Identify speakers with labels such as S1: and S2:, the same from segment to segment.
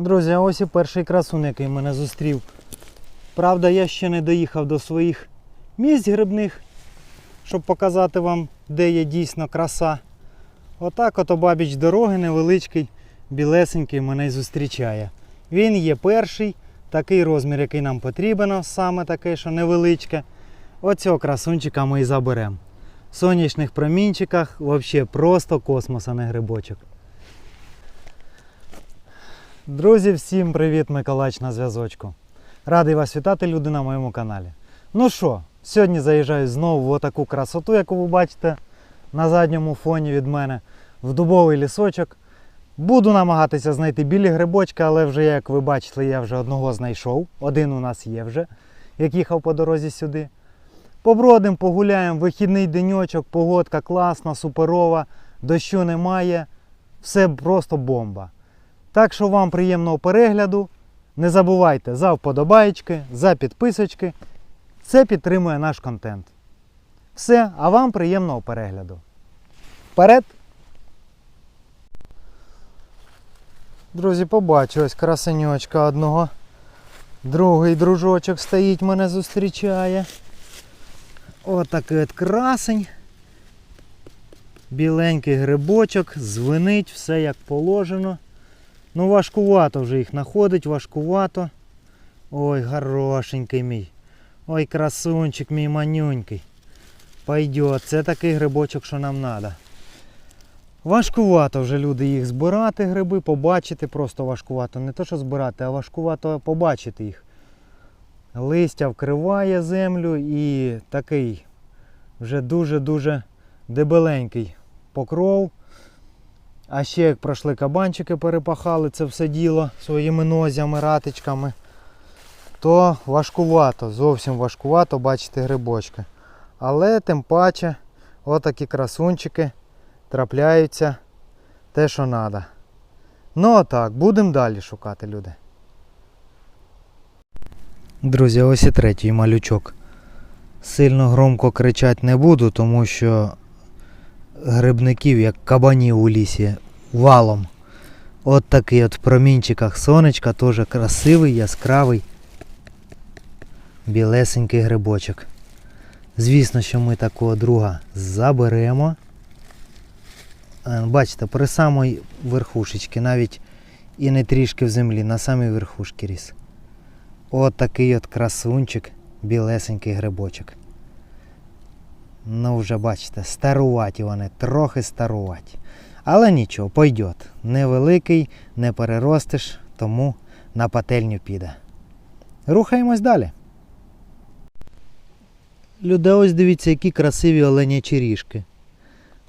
S1: Друзі, ось і перший красун, який мене зустрів. Правда, я ще не доїхав до своїх місць грибних, щоб показати вам, де є дійсно краса. Отак от обабіч дороги невеличкий, білесенький мене й зустрічає. Він є перший, такий розмір, який нам потрібен, саме таке, що невеличке. Оцього красунчика ми і заберемо. В сонячних промінчиках взагалі просто космос, а не грибочок. Друзі, всім привіт, Миколач на зв'язочку. Радий вас вітати, люди, на моєму каналі. Ну що, сьогодні заїжджаю знову в отаку красоту, яку ви бачите на задньому фоні від мене, в дубовий лісочок. Буду намагатися знайти білі грибочки, але вже, як ви бачите, я вже одного знайшов. Один у нас є вже, як їхав по дорозі сюди. Побродимо, погуляємо, вихідний деньочок, погодка класна, суперова, дощу немає. Все просто бомба. Так що вам приємного перегляду. Не забувайте за вподобаєчки, за підписочки. Це підтримує наш контент. Все, а вам приємного перегляду. Вперед! Друзі, побачу ось красеньочка одного. Другий дружочок стоїть, мене зустрічає. Отакий от красень. Біленький грибочок, звенить, все як положено. Ну, важкувато вже їх знаходить, важкувато. Ой, хорошенький мій. Ой, красунчик мій манюнький. Пойдет, це такий грибочок, що нам треба. Важкувато вже люди їх збирати, гриби, побачити просто важкувато. Не то, що збирати, а важкувато побачити їх. Листя вкриває землю і такий вже дуже-дуже дебеленький покров. А ще як пройшли кабанчики, перепахали це все діло своїми нозями, ратичками, то важкувато, зовсім важкувато бачити грибочки. Але тим паче отакі красунчики трапляються те, що треба. Ну отак, будемо далі шукати люди. Друзі, ось і третій малючок. Сильно громко кричати не буду, тому що грибників, як кабанів у лісі, валом. От такий от в промінчиках сонечка, теж красивий, яскравий, білесенький грибочок. Звісно, що ми такого друга заберемо. Е, Бачите, при самій верхушечці, навіть і не трішки в землі, на самій верхушці ріс. От такий от красунчик, білесенький грибочок. Ну, вже бачите, старуваті вони, трохи старуваті. Але нічого, пойдет. Невеликий, не переростиш, тому на пательню піде. Рухаємось далі. Люди, ось дивіться, які красиві оленячі ріжки.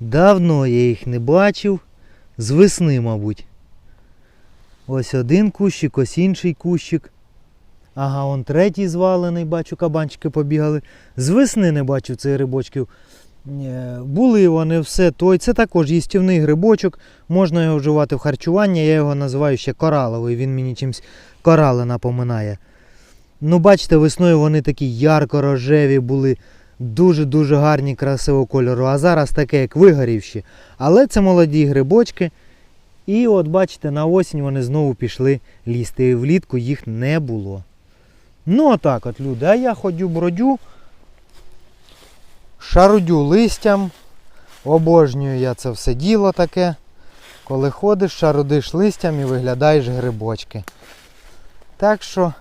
S1: Давно я їх не бачив. З весни, мабуть. Ось один кущик, ось інший кущик. Ага, он третій звалений, бачу, кабанчики побігали. З весни не бачу цих грибочків. Е, Були вони все той. Це також їстівний грибочок. Можна його вживати в харчування. Я його називаю ще кораловий. Він мені чимось корали напоминає. Ну, бачите, весною вони такі ярко-рожеві були. Дуже-дуже гарні, красивого кольору. А зараз таке, як вигорівші. Але це молоді грибочки. І от бачите, на осінь вони знову пішли лізти. І влітку їх не було. Ну отак от, люди. А я ходю бродю, шарудю листям. Обожнюю я це все діло таке. Коли ходиш, шарудиш листям і виглядаєш грибочки. Так що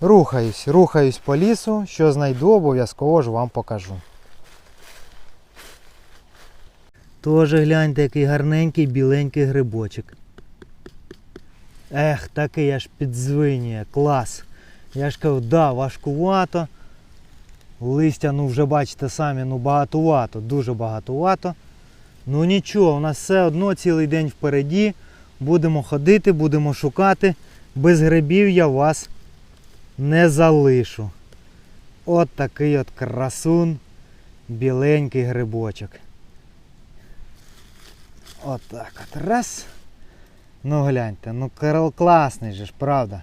S1: рухаюсь, рухаюсь по лісу, що знайду, обов'язково ж вам покажу. Тоже гляньте, який гарненький біленький грибочок. Ех, такий аж підзвинює, клас. Я ж кажу, да, важкувато. Листя, ну вже бачите самі, ну багатувато, дуже багатувато. Ну нічого, у нас все одно цілий день впереді. Будемо ходити, будемо шукати. Без грибів я вас не залишу. От такий от красун, біленький грибочок. От так от. Раз. Ну гляньте, ну класний же ж, правда?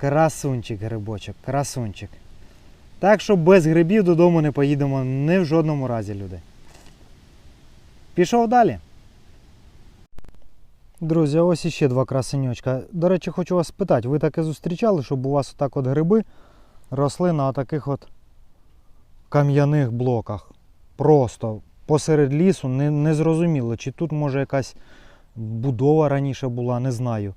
S1: Красунчик грибочок, красунчик. Так що без грибів додому не поїдемо ні в жодному разі, люди. Пішов далі. Друзі, ось іще два красеньочка. До речі, хочу вас спитати, ви таке зустрічали, щоб у вас отак от гриби росли на таких от кам'яних блоках? Просто посеред лісу, не, не зрозуміло, чи тут може якась будова раніше була, не знаю.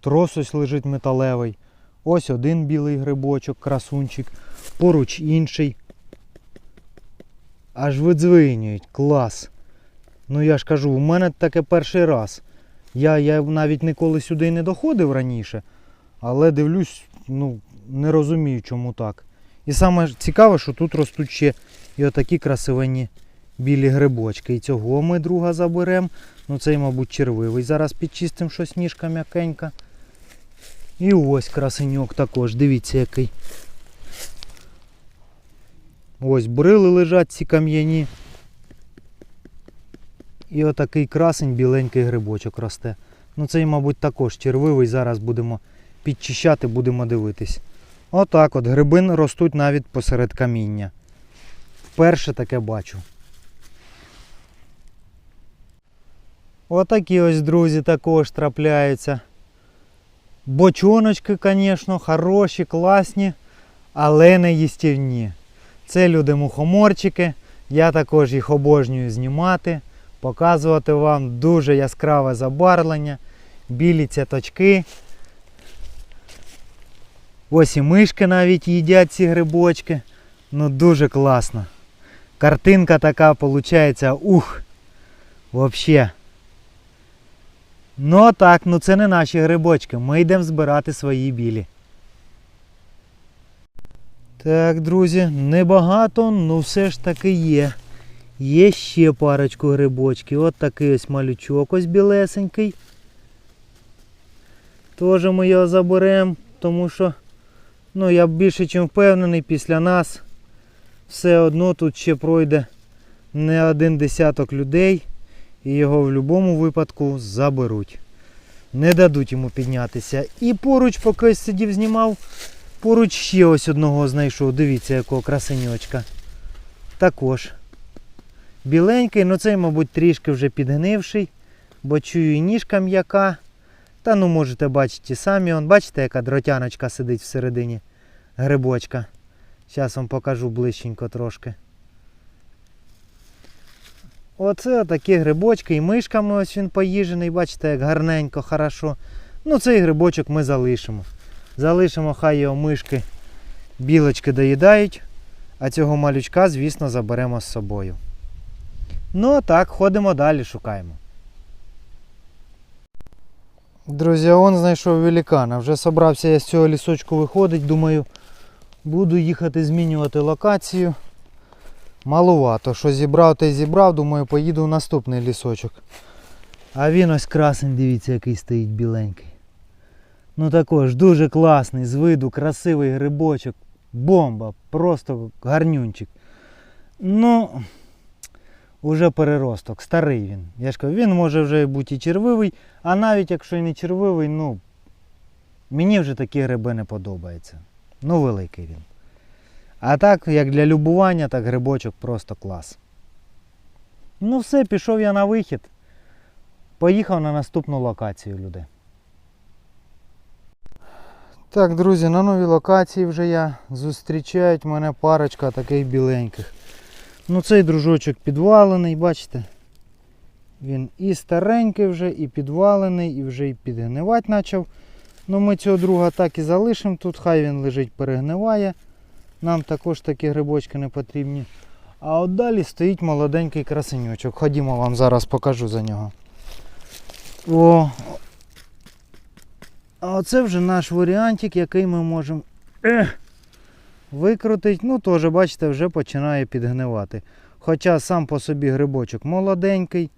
S1: Трос ось лежить металевий. Ось один білий грибочок, красунчик, поруч інший. Аж видзвинюють, клас. Ну я ж кажу, у мене таке перший раз. Я, я навіть ніколи сюди не доходив раніше, але дивлюсь, ну, не розумію, чому так. І саме цікаве, що тут ростуть ще і отакі красивенні білі грибочки. І цього ми друга заберемо. Ну цей, мабуть, червивий. Зараз підчистимо щось ніжка м'якенька. І ось красеньок також, дивіться який. Ось брили лежать ці кам'яні. І отакий красень біленький грибочок росте. Ну цей, мабуть, також червивий. Зараз будемо підчищати, будемо дивитись. Отак от гриби ростуть навіть посеред каміння. Вперше таке бачу. Отакі ось друзі також трапляються. Бочоночки, звісно, хороші, класні, але не їстівні. Це люди мухоморчики. Я також їх обожнюю знімати, показувати вам дуже яскраве забарвлення, білі цяточки. Ось і мишки навіть їдять ці грибочки. Ну дуже класно. Картинка така виходить, ух, взагалі. Ну так, ну це не наші грибочки. Ми йдемо збирати свої білі. Так, друзі, небагато, ну все ж таки є. Є ще парочку грибочків. От такий ось малючок ось білесенький. Теж ми його заберемо, тому що ну, я більше ніж впевнений, після нас все одно тут ще пройде не один десяток людей і його в будь-якому випадку заберуть. Не дадуть йому піднятися. І поруч, поки сидів, знімав, поруч ще ось одного знайшов. Дивіться, якого красеньочка. Також. Біленький, ну цей, мабуть, трішки вже підгнивший, бо чую і ніжка м'яка. Та ну можете бачити самі. Он, бачите, яка дротяночка сидить всередині грибочка. Зараз вам покажу ближченько трошки. Оце такі грибочки і мишками ось він поїжений, бачите, як гарненько, хорошо. Ну цей грибочок ми залишимо. Залишимо, хай його мишки, білочки доїдають, а цього малючка, звісно, заберемо з собою. Ну а так, ходимо далі, шукаємо. Друзі, он знайшов великана. Вже собрався я з цього лісочку виходить. Думаю, буду їхати змінювати локацію. Малувато. Що зібрав, те зібрав, думаю, поїду в наступний лісочок. А він ось красень, дивіться, який стоїть біленький. Ну також дуже класний, з виду, красивий грибочок. Бомба, просто гарнюнчик. Ну, уже переросток, старий він. Я ж кажу, він може вже бути і червивий, а навіть якщо і не червивий, ну мені вже такі гриби не подобаються. Ну, великий він. А так, як для любування, так грибочок просто клас. Ну все, пішов я на вихід. Поїхав на наступну локацію люди. Так, друзі, на новій локації вже я зустрічають мене парочка таких біленьких. Ну цей дружочок підвалений, бачите? Він і старенький вже, і підвалений, і вже і підгнивати почав. Ну ми цього друга так і залишимо тут, хай він лежить, перегниває. Нам також такі грибочки не потрібні. А от далі стоїть молоденький красенючок. Ходімо вам зараз покажу за нього. О! А оце вже наш варіантик, який ми можемо викрутити. Ну теж, бачите, вже починає підгнивати. Хоча сам по собі грибочок молоденький,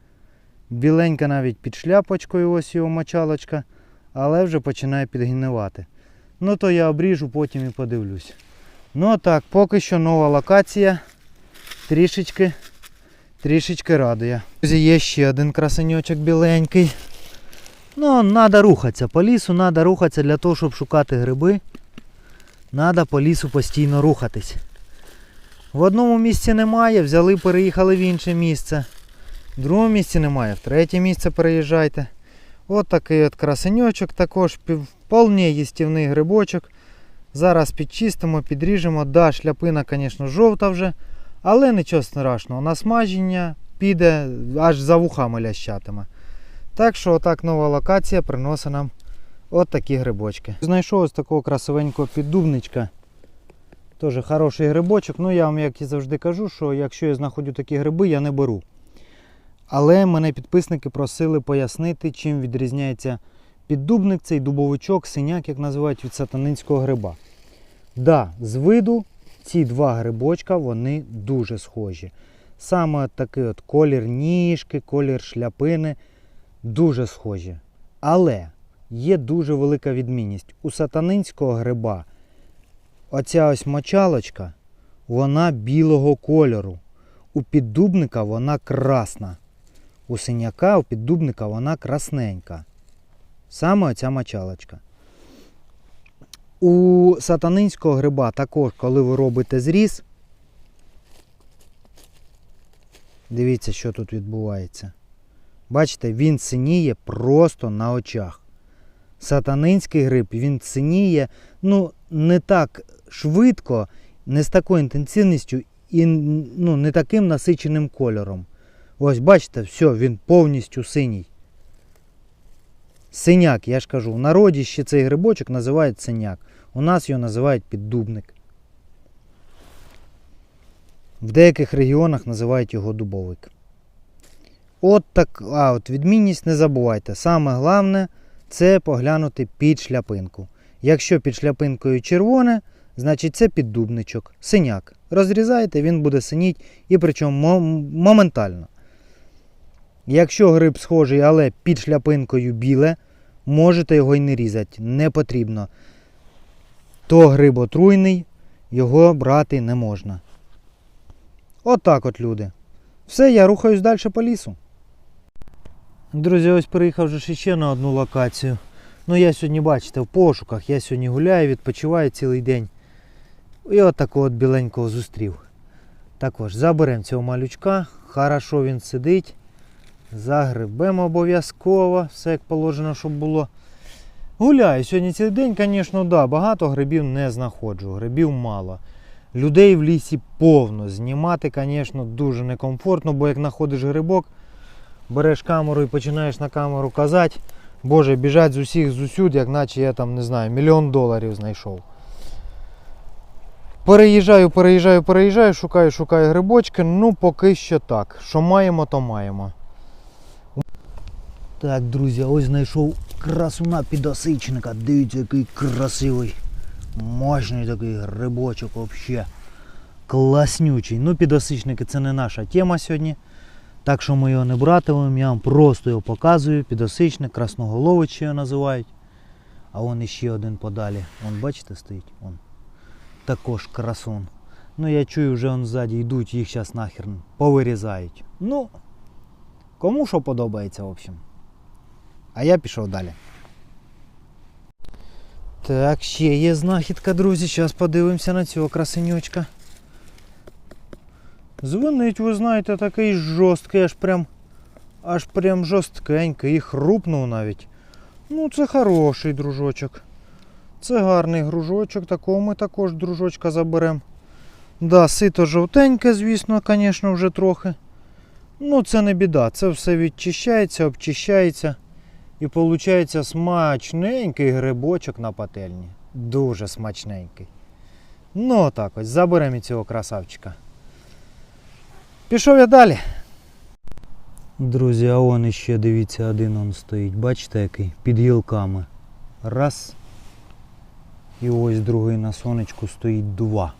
S1: біленька навіть під шляпочкою, ось його мочалочка, але вже починає підгнивати. Ну то я обріжу, потім і подивлюсь. Ну а так, поки що нова локація. Трішечки, трішечки радує. Друзі, Є ще один красеньочок біленький. Ну, треба рухатися. По лісу треба рухатися для того, щоб шукати гриби. Треба по лісу постійно рухатись. В одному місці немає, взяли, переїхали в інше місце. В другому місці немає, в третє місце переїжджайте. От такий от красеньочок, також вполне їстівний грибочок. Зараз підчистимо, підріжемо. Да, шляпина, звісно, жовта вже, але нічого страшного. На смаження піде аж за вухами лящатиме. Так що отак нова локація приносить нам от такі грибочки. Знайшов ось такого красивенького піддубничка. Теж хороший грибочок. Ну, я вам, як і завжди кажу, що якщо я знаходжу такі гриби, я не беру. Але мене підписники просили пояснити, чим відрізняється піддубник, цей дубовичок, синяк, як називають від сатанинського гриба. Да, з виду ці два грибочка вони дуже схожі. Саме такий от колір ніжки, колір шляпини дуже схожі. Але є дуже велика відмінність. У сатанинського гриба оця ось мочалочка, вона білого кольору. У піддубника вона красна. У синяка, у піддубника вона красненька. Саме оця мочалочка. У сатанинського гриба також, коли ви робите зріз, дивіться, що тут відбувається. Бачите, він синіє просто на очах. Сатанинський гриб, він синіє, ну, не так швидко, не з такою інтенсивністю і ну, не таким насиченим кольором. Ось бачите, все, він повністю синій. Синяк, я ж кажу, в народі ще цей грибочок називають синяк. У нас його називають піддубник. В деяких регіонах називають його дубовик. От так, а от відмінність не забувайте. Саме головне це поглянути під шляпинку. Якщо під шляпинкою червоне, значить це піддубничок, синяк. Розрізаєте, він буде синіть і причому моментально. Якщо гриб схожий, але під шляпинкою біле, можете його й не різати. Не потрібно. То гриб отруйний, його брати не можна. Отак от, люди. Все, я рухаюсь далі по лісу. Друзі, ось приїхав вже ще на одну локацію. Ну я сьогодні, бачите, в пошуках. Я сьогодні гуляю, відпочиваю цілий день. І от такого от біленького зустрів. Також заберемо цього малючка. Хорошо він сидить. Загребемо обов'язково, все як положено, щоб було. Гуляю сьогодні цілий день, звісно, да, багато грибів не знаходжу, грибів мало. Людей в лісі повно. Знімати, звісно, дуже некомфортно, бо як знаходиш грибок, береш камеру і починаєш на камеру казати, Боже, біжать з усіх з усюд, як наче я там не знаю, мільйон доларів знайшов. Переїжджаю, переїжджаю, переїжджаю, шукаю, шукаю грибочки. Ну, поки що так. Що маємо, то маємо. Так, друзі, ось знайшов красуна підосичника. Дивіться, який красивий. Мощний такий грибочок взагалі. Класнючий. Ну, підосичники це не наша тема сьогодні. Так що ми його не братимемо, я вам просто його показую. Підосичник, красноголович його називають. А вон іще один подалі. Вон, бачите, стоїть? Вон. Також красун. Ну я чую, вже он ззаді йдуть, їх зараз нахер повирізають. Ну, кому що подобається, в общем. А я пішов далі. Так, ще є знахідка, друзі. Зараз подивимося на цього красенючка. Дзвонить, ви знаєте, такий жорсткий, аж прям аж прям жорсткенький і хрупнув навіть. Ну, це хороший дружочок. Це гарний гружочок, такого ми також дружочка заберемо. Да, сито жовтеньке, звісно, звісно, вже трохи. Ну, це не біда, це все відчищається, обчищається. І виходить смачненький грибочок на пательні. Дуже смачненький. Ну, отак ось, заберемо цього красавчика. Пішов я далі. Друзі, а он іще, дивіться, один он стоїть. Бачите, який? Під гілками. Раз. І ось другий на сонечку стоїть два.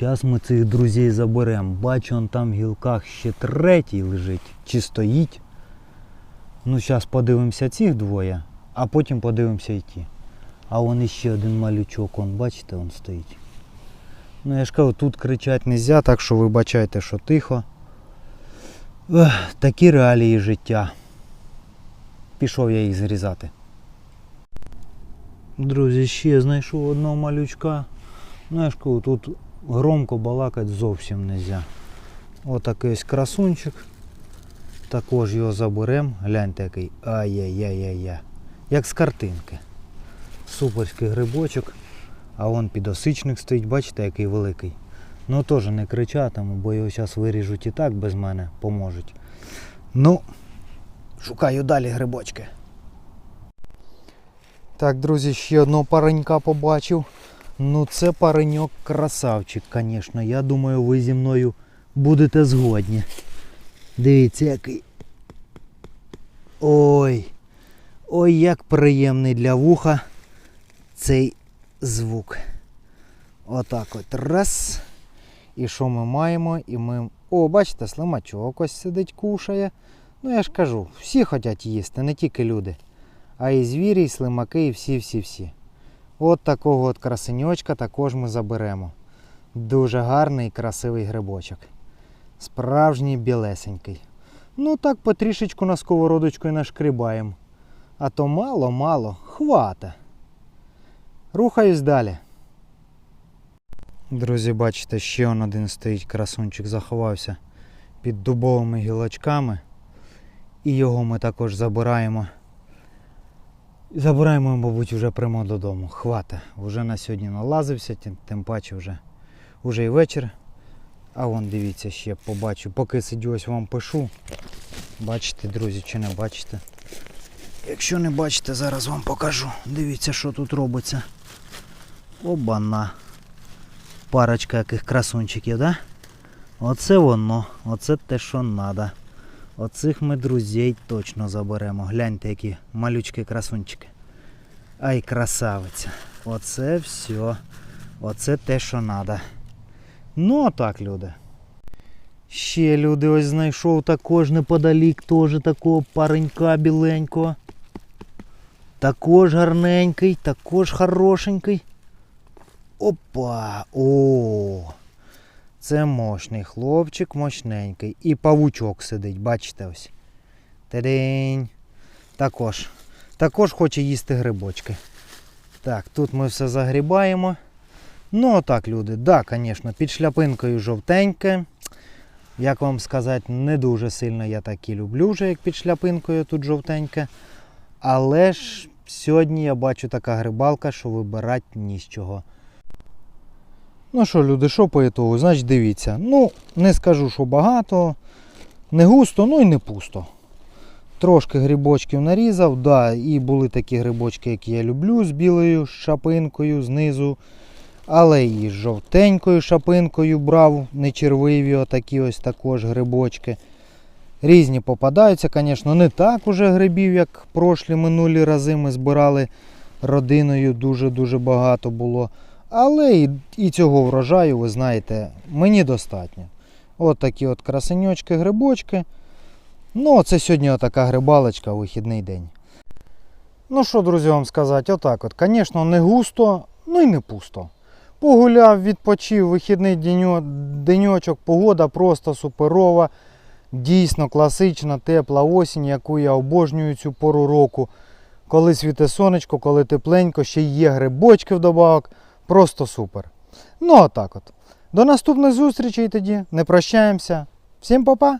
S1: Зараз ми цих друзей заберемо. Бачу, он там в гілках ще третій лежить. Чи стоїть. Ну, зараз подивимося цих двоє, а потім подивимося і ті. А вон іще один малючок, он, бачите, он стоїть. Ну я ж кажу, тут кричати не можна, так що вибачайте, що тихо. Ех, такі реалії життя. Пішов я їх зрізати. Друзі, ще знайшов одного малючка. Ну я ж кажу, тут громко балакати зовсім не можна. Отакий ось красунчик. Також його заберемо. Гляньте який. Ай-яй-яй-яй-яй. Як з картинки. Суперський грибочок. А вон підосичник стоїть, бачите, який великий. Ну теж не кричатиму, бо його зараз виріжуть і так без мене поможуть. Ну, шукаю далі грибочки. Так, друзі, ще одного паренька побачив. Ну це пареньок красавчик, звісно. Я думаю, ви зі мною будете згодні. Дивіться, який. Ой. Ой, як приємний для вуха цей звук. Отак от. Раз. І що ми маємо? І ми. О, бачите, слимачок ось сидить, кушає. Ну я ж кажу, всі хочуть їсти, не тільки люди. А і звірі, і слимаки, і всі-всі-всі. От такого от красеньочка також ми заберемо. Дуже гарний і красивий грибочок. Справжній білесенький. Ну так потрішечку на сковородочку і нашкрібаємо. А то мало-мало, хвата. Рухаюсь далі. Друзі, бачите, ще он один стоїть красунчик, заховався під дубовими гілочками. І його ми також забираємо. Забираємо, мабуть, вже прямо додому. Хвата. Вже на сьогодні налазився, тим паче вже, вже і вечір. А вон дивіться ще побачу. Поки сидю, ось вам пишу. Бачите, друзі, чи не бачите? Якщо не бачите, зараз вам покажу. Дивіться, що тут робиться. Обана. Парочка яких красунчиків, да? Оце воно, оце те, що треба. Оцих ми друзей точно заберемо. Гляньте, які малючки красунчики. Ай, красавиця. Оце все. Оце те, що треба. Ну, отак, люди. Ще люди ось знайшов також неподалік теж такого паренька біленького. Також гарненький, також хорошенький. Опа! О! Це мощний хлопчик, мощненький. І павучок сидить, бачите ось. Тадень. Також. Також хоче їсти грибочки. Так, тут ми все загрібаємо. Ну, отак, люди. Да, звісно, під шляпинкою жовтеньке. Як вам сказати, не дуже сильно я так і люблю, вже як під шляпинкою тут жовтеньке. Але ж сьогодні я бачу така грибалка, що вибирати ні з чого. Ну що, люди, що по ітогу? Значить, дивіться. Ну, не скажу, що багато, не густо, ну і не пусто. Трошки грибочків нарізав, да, і були такі грибочки, які я люблю, з білою шапинкою знизу. Але і жовтенькою шапинкою брав, не червиві, отакі ось також грибочки. Різні попадаються, звісно, не так уже грибів, як прошлі минулі рази ми збирали родиною, дуже-дуже багато було. Але і, і цього врожаю, ви знаєте, мені достатньо. От такі от красеньочки, грибочки. Ну, це сьогодні отака грибалочка, вихідний день. Ну що, друзі, вам сказати, отак от. Звісно, не густо, ну і не пусто. Погуляв, відпочив, вихідний деньо- деньочок, погода просто суперова. Дійсно класична, тепла осінь, яку я обожнюю цю пору року. Коли світе сонечко, коли тепленько, ще є грибочки вдобавок. Просто супер. Ну, отак от. До наступних зустрічей тоді. Не прощаємося. Всім па-па!